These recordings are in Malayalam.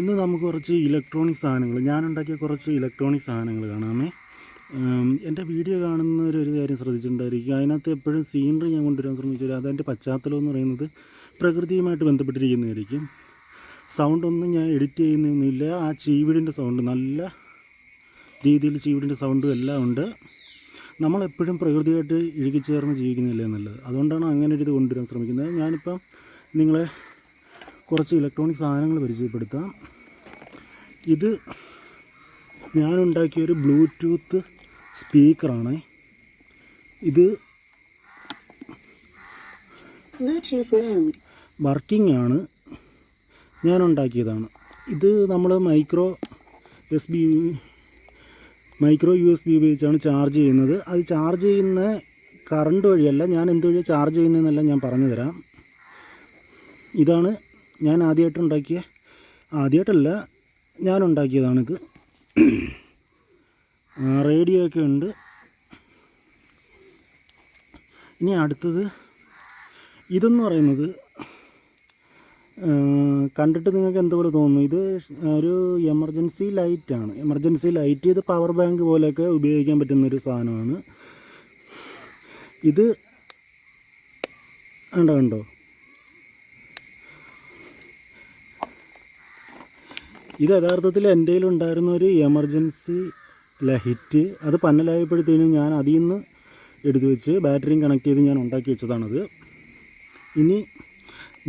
ഇന്ന് നമുക്ക് കുറച്ച് ഇലക്ട്രോണിക് സാധനങ്ങൾ. ഞാനുണ്ടാക്കിയ കുറച്ച് ഇലക്ട്രോണിക് സാധനങ്ങൾ കാണാമേ. എന്റെ വീഡിയോ കാണുന്നവർ ഒരു കാര്യം ശ്രദ്ധിച്ചിട്ടുണ്ടായിരിക്കും. അതിനകത്ത് എപ്പോഴും സീനറി ഞാൻ കൊണ്ടുവരാൻ ശ്രമിച്ചു അതെന്റെ പശ്ചാത്തലം എന്ന് പറയുന്നത് പ്രകൃതിയുമായിട്ട് ബന്ധപ്പെട്ടിരിക്കുന്നതായിരിക്കും. സൗണ്ടൊന്നും ഞാൻ എഡിറ്റ് ചെയ്യുന്നൊന്നുമില്ല ആ ചീവിടിന്റെ സൗണ്ട് നല്ല രീതിയിൽ ചീവിടിന്റെ സൗണ്ടും എല്ലാം ഉണ്ട്. നമ്മളെപ്പോഴും പ്രകൃതിയായിട്ട് ഇഴുകിച്ചേർന്ന് ജീവിക്കുന്നില്ല എന്നുള്ളത് അതുകൊണ്ടാണ് അങ്ങനെ ഒരു ഇത് കൊണ്ടുവരാൻ ശ്രമിക്കുന്നത്. ഞാനിപ്പം നിങ്ങളെ കുറച്ച് ഇലക്ട്രോണിക് സാധനങ്ങൾ പരിചയപ്പെടുത്താം. ഇത് ഞാനുണ്ടാക്കിയൊരു ബ്ലൂടൂത്ത് സ്പീക്കറാണ്. ഇത്. വർക്കിംഗ് ആണ് ഞാൻ ഉണ്ടാക്കിയതാണ് ഇത് നമ്മൾ micro S B micro U S B ഉപയോഗിച്ചാണ് ചാർജ് ചെയ്യുന്നത്. അത് ചാർജ് ചെയ്യുന്ന കറണ്ട് വഴിയല്ല ഞാൻ എന്ത് വഴിയാണ് ചാർജ് ചെയ്യുന്നതെന്നെല്ലാം ഞാൻ പറഞ്ഞു തരാം ഇതാണ് ഞാൻ ആദ്യമായിട്ട് ഉണ്ടാക്കിയ ആദ്യമായിട്ടല്ല ഞാൻ ഉണ്ടാക്കിയതാണിത് റേഡിയോ ഒക്കെ ഉണ്ട് ഇനി അടുത്തത് ഇതെന്ന് പറയുന്നത് കണ്ടിട്ട് നിങ്ങൾക്ക് എന്തുപോലെ തോന്നുന്നു? ഇത് ഒരു എമർജൻസി ലൈറ്റാണ്. എമർജൻസി ലൈറ്റ് ഇത് പവർ ബാങ്ക് പോലെയൊക്കെ ഉപയോഗിക്കാൻ പറ്റുന്ന ഒരു സാധനമാണ്. ഇത് കണ്ടോ കണ്ടോ? ഇത് യഥാർത്ഥത്തിൽ എന്റെ ഉണ്ടായിരുന്ന ഒരു എമർജൻസി ലൈറ്റ് അത് പന്നലായപ്പോഴത്തേനും ഞാൻ അതിൽ നിന്ന് എടുത്തു വെച്ച് ബാറ്ററിയും കണക്ട് ചെയ്ത് ഞാൻ ഉണ്ടാക്കി വെച്ചതാണത്. ഇനി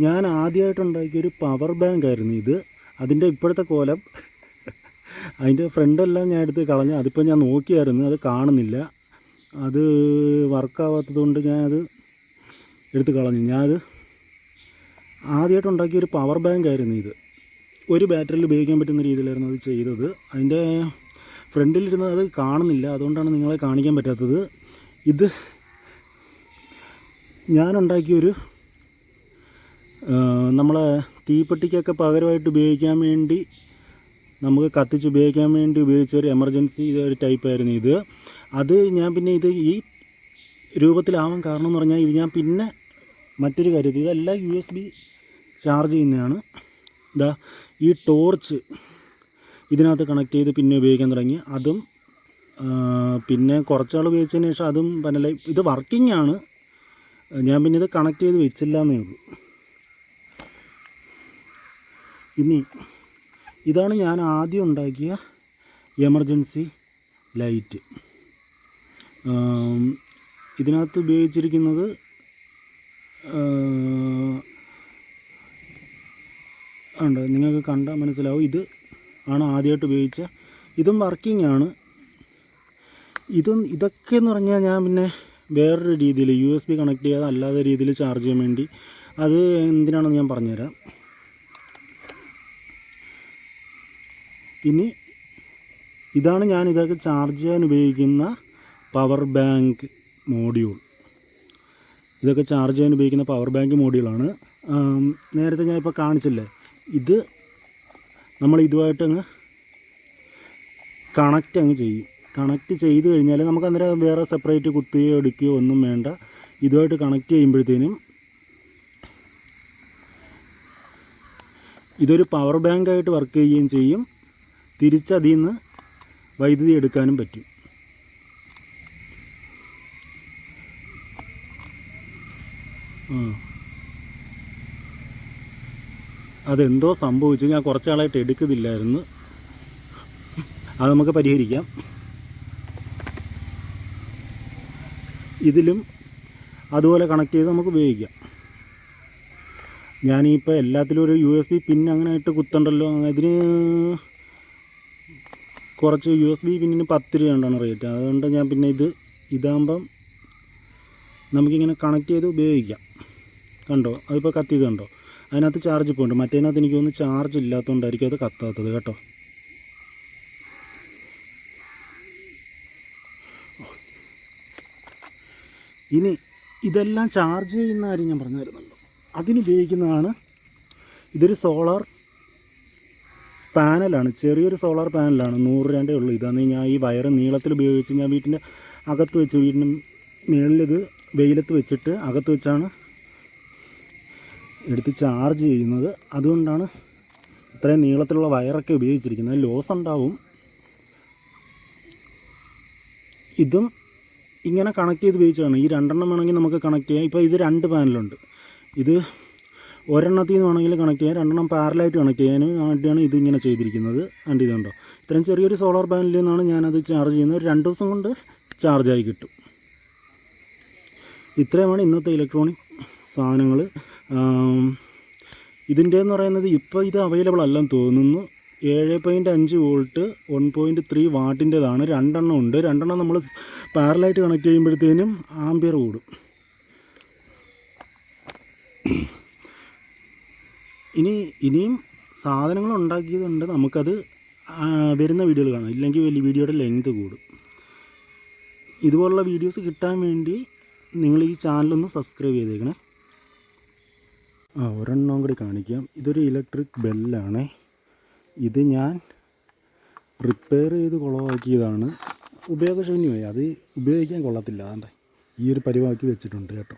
ഞാൻ ആദ്യമായിട്ട് ഉണ്ടാക്കിയൊരു പവർ ബാങ്ക് ആയിരുന്നു ഇത്. അതിന്റെ ഇപ്പോഴത്തെ കോലം അതിന്റെ ഫ്രണ്ടെല്ലാം ഞാൻ എടുത്ത് കളഞ്ഞു അതിപ്പോൾ ഞാൻ നോക്കിയായിരുന്നു അത് കാണുന്നില്ല. അത് വർക്കാവാത്തത് കൊണ്ട് ഞാനത് എടുത്ത് കളഞ്ഞു. ഞാനത് ആദ്യമായിട്ട് ഉണ്ടാക്കിയൊരു പവർ ബാങ്ക് ആയിരുന്നു ഇത്. ഒരു ബാറ്ററിയിൽ ഉപയോഗിക്കാൻ പറ്റുന്ന രീതിയിലായിരുന്നു അത് ചെയ്തത്. അതിന്റെ ഫ്രണ്ടിലിരുന്ന് അത് കാണുന്നില്ല. അതുകൊണ്ടാണ് നിങ്ങളെ കാണിക്കാൻ പറ്റാത്തത്. ഇത് ഞാനുണ്ടാക്കിയൊരു നമ്മളെ തീപ്പെട്ടിക്കൊക്കെ പകരമായിട്ട് ഉപയോഗിക്കാൻ വേണ്ടി നമുക്ക് കത്തിച്ച് ഉപയോഗിക്കാൻ വേണ്ടി ഉപയോഗിച്ച ഒരു എമർജൻസി ഒരു ടൈപ്പായിരുന്നു ഇത്. അത് ഞാൻ പിന്നെ ഇത് ഈ രൂപത്തിലാവാൻ കാരണം എന്ന് പറഞ്ഞാൽ ഇത് ഞാൻ പിന്നെ മറ്റൊരു കാര്യത്തിൽ ഇതെല്ലാം യു എസ് ബി ചാർജ് ചെയ്യുന്നതാണ്. ഇതാ ഈ ടോർച്ച് ഇതിനകത്ത് കണക്ട് ചെയ്ത് പിന്നെ ഉപയോഗിക്കാൻ തുടങ്ങി. അതും പിന്നെ കുറച്ചാൾ ഉപയോഗിച്ചതിന് ശേഷം അതും പനല ഇത് വർക്കിംഗ് ആണ്. ഞാൻ പിന്നെ ഇത് കണക്ട് ചെയ്ത് വെച്ചില്ല എന്നേ ഉള്ളൂ. ഇനി ഇതാണ് ഞാൻ ആദ്യം ഉണ്ടാക്കിയ എമർജൻസി ലൈറ്റ് ഇതിനകത്ത് ഉപയോഗിച്ചിരിക്കുന്നത് ആ, ഉണ്ട്. നിങ്ങൾക്ക് കണ്ടാൽ മനസ്സിലാവും. ഇത് ആണ് ആദ്യമായിട്ട് ഉപയോഗിച്ച ഇതും വർക്കിംഗ് ആണ്. ഇതും ഇതൊക്കെ എന്ന് പറഞ്ഞാൽ ഞാൻ പിന്നെ വേറൊരു രീതിയിൽ യു എസ് ബി കണക്ട് ചെയ്യാതെ അല്ലാതെ രീതിയിൽ ചാർജ് ചെയ്യാൻ വേണ്ടി അത് എന്തിനാണെന്ന് ഞാൻ പറഞ്ഞുതരാം. ഇനി ഇതാണ് ഞാൻ ഇതൊക്കെ ചാർജ് ചെയ്യാൻ ഉപയോഗിക്കുന്ന പവർ ബാങ്ക് മോഡ്യൂൾ ഇതൊക്കെ ചാർജ് ചെയ്യാൻ ഉപയോഗിക്കുന്ന പവർ ബാങ്ക് മോഡ്യൂളാണ് നേരത്തെ ഞാൻ ഇപ്പോൾ കാണിച്ചില്ലേ? ഇത് നമ്മൾ ഇതുമായിട്ട് അങ്ങ് കണക്റ്റ് അങ്ങ് ചെയ്യും. കണക്റ്റ് ചെയ്ത് കഴിഞ്ഞാൽ നമുക്ക് അന്നേരം വേറെ സെപ്പറേറ്റ് കുത്തുകയോ എടുക്കുകയോ ഒന്നും വേണ്ട. ഇതുമായിട്ട് കണക്റ്റ് ചെയ്യുമ്പോഴത്തേനും ഇതൊരു പവർ ബാങ്കായിട്ട് വർക്ക് ചെയ്യുകയും ചെയ്യും. തിരിച്ചതിൽ നിന്ന് വൈദ്യുതി എടുക്കാനും പറ്റും. ആ അതെന്തോ സംഭവിച്ചു. ഞാൻ കുറച്ചാളായിട്ട് എടുക്കുന്നില്ലായിരുന്നു. അത് നമുക്ക് പരിഹരിക്കാം. ഇതിലും അതുപോലെ കണക്ട് ചെയ്ത് നമുക്ക് ഉപയോഗിക്കാം. ഞാനിപ്പോൾ എല്ലാത്തിലും ഒരു യു എസ് ബി പിൻ അങ്ങനെ ആയിട്ട് കുത്തണ്ടല്ലോ. ഇതിന് കുറച്ച് യു എസ് ബി പിന്നിന് പത്ത് രൂപയുണ്ടാണ് റേറ്റ് അതുകൊണ്ട് ഞാൻ പിന്നെ ഇത് ഇതാകുമ്പം നമുക്കിങ്ങനെ കണക്ട് ചെയ്ത് ഉപയോഗിക്കാം. കണ്ടോ? അതിപ്പോൾ കത്തിയത് കണ്ടോ അതിനകത്ത് ചാർജ് ഇപ്പോൾ ഉണ്ട്. മറ്റേതിനകത്ത് എനിക്ക് തോന്നുന്നു ചാർജ് ഇല്ലാത്തതുകൊണ്ടായിരിക്കും അത് കത്താത്തത് കേട്ടോ. ഇനി ഇതെല്ലാം ചാർജ് ചെയ്യുന്ന കാര്യം ഞാൻ പറഞ്ഞു തരുന്നുണ്ട് അതിനുപയോഗിക്കുന്നതാണ് ഇതൊരു സോളാർ പാനലാണ് ചെറിയൊരു സോളാർ പാനലാണ് നൂറ് രൂപേ ഉള്ളൂ. ഇതാണ് ഞാൻ ഈ വയറ് നീളത്തിൽ ഉപയോഗിച്ച് ഞാൻ വീട്ടിന്റെ അകത്ത് വെച്ച് വീടിന്റെ മേളിലിത് വെയിലത്ത് വെച്ചിട്ട് അകത്ത് വെച്ചാണ് എടുത്ത് ചാർജ് ചെയ്യുന്നത്. അതുകൊണ്ടാണ് ഇത്രയും നീളത്തിലുള്ള വയറൊക്കെ ഉപയോഗിച്ചിരിക്കുന്നത്. ലോസ് ഉണ്ടാവും. ഇതും ഇങ്ങനെ കണക്ട് ചെയ്ത് ഉപയോഗിച്ചതാണ്. ഈ രണ്ടെണ്ണം വേണമെങ്കിൽ നമുക്ക് കണക്ട് ചെയ്യാം. ഇപ്പോൾ ഇത് രണ്ട് പാനലുണ്ട് ഇത് ഒരെണ്ണത്തിൽ നിന്ന് വേണമെങ്കിൽ കണക്ട് ചെയ്യാം. രണ്ടെണ്ണം പാരലായിട്ട് കണക്ട് ചെയ്യാനും ഇത് ഇങ്ങനെ ചെയ്തിരിക്കുന്നത്. കണ്ട് ഇതുണ്ടോ ഇത്രയും ചെറിയൊരു സോളാർ പാനലിൽ നിന്നാണ് ഞാനത് ചാർജ് ചെയ്യുന്നത്. രണ്ട് ദിവസം കൊണ്ട് ചാർജായി കിട്ടും. ഇത്രയുമാണ് ഇന്നത്തെ ഇലക്ട്രോണിക് സാധനങ്ങൾ ഇതിന്റെ എന്ന് പറയുന്നത് ഇപ്പോൾ ഇത് അവൈലബിൾ അല്ലെന്ന് തോന്നുന്നു. ഏഴ് പോയിന്റ് അഞ്ച് വോൾട്ട് വൺ പോയിന്റ് ത്രീ വാട്ടിന്റെതാണ്. രണ്ടെണ്ണം ഉണ്ട്. രണ്ടെണ്ണം നമ്മൾ പാരലായിട്ട് കണക്ട് ചെയ്യുമ്പോഴത്തേനും ആംബിയർ കൂടും. ഇനി ഇനിയും സാധനങ്ങൾ ഉണ്ടാക്കിയതുണ്ട്. നമുക്കത് വരുന്ന വീഡിയോകൾ കാണാം. ഇല്ലെങ്കിൽ വലിയ വീഡിയോയുടെ ലെങ്ത് കൂടും. ഇതുപോലുള്ള വീഡിയോസ് കിട്ടാൻ വേണ്ടി നിങ്ങൾ ഈ ചാനലൊന്ന് സബ്സ്ക്രൈബ് ചെയ്തേക്കണേ. ആ ഒരെണ്ണം കൂടി കാണിക്കാം. ഇതൊരു ഇലക്ട്രിക് ബെല്ലാണ് ഇത് ഞാൻ റിപ്പയർ ചെയ്ത് കുളമാക്കിയതാണ് ഉപയോഗശൂന്യമായി. അത് ഉപയോഗിക്കാൻ കൊള്ളത്തില്ല. അതാണ്ട്. ഈ ഒരു പരിവാക്കി വെച്ചിട്ടുണ്ട് കേട്ടോ.